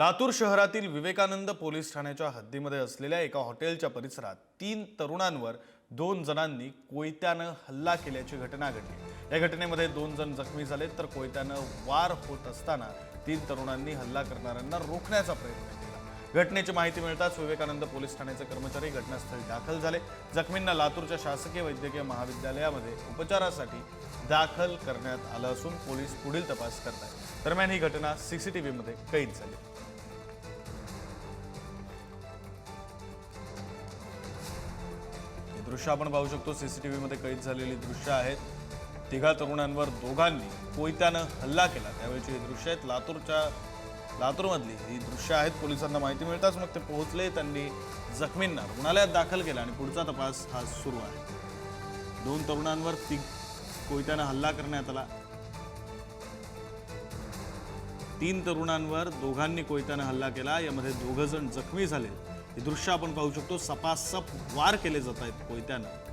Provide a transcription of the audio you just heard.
लातूर शहरातील विवेकानंद पोलीस ठाण्याच्या हद्दीमध्ये असलेल्या एका हॉटेलच्या परिसरात तीन तरुणांवर दोन जणांनी कोयत्यानं हल्ला केल्याची घटना घडली. या घटनेमध्ये दोन जण जखमी झाले तर कोयत्यानं वार होत असताना तीन तरुणांनी हल्ला करणाऱ्यांना रोखण्याचा प्रयत्न केला. घटनेची माहिती मिळताच विवेकानंद पोलीस ठाण्याचे कर्मचारी घटनास्थळी दाखल झाले. जखमींना लातूरच्या शासकीय वैद्यकीय महाविद्यालयामध्ये उपचारासाठी दाखल करण्यात आलं असून पोलीस पुढील तपास करत आहेत दरम्यान ही घटना सीसीटीव्हीमध्ये कैद झाली. दृश्य आपण पाहू शकतो. सीसीटीव्ही मध्ये कैद झालेली दृश्य आहेत तिघा तरुणांवर दोघांनी कोयत्यानं हल्ला केला. त्यावेळेची ही दृश्य आहेत. लातूरच्या लातूरमधली ही दृश्य आहेत. पोलिसांना माहिती मिळताच मग ते पोहोचले. त्यांनी जखमींना रुग्णालयात दाखल केला आणि पुढचा तपास हा सुरू आहे. दोन तरुणांवर ती कोयत्यानं हल्ला करण्यात आला. तीन तरुणांवर दोघांनी कोयत्यानं हल्ला केला. यामध्ये दोघंजण जखमी झाले. हे दृश्य आपण पाहू शकतो. सपासप वार केले जात आहेत कोयत्यानं.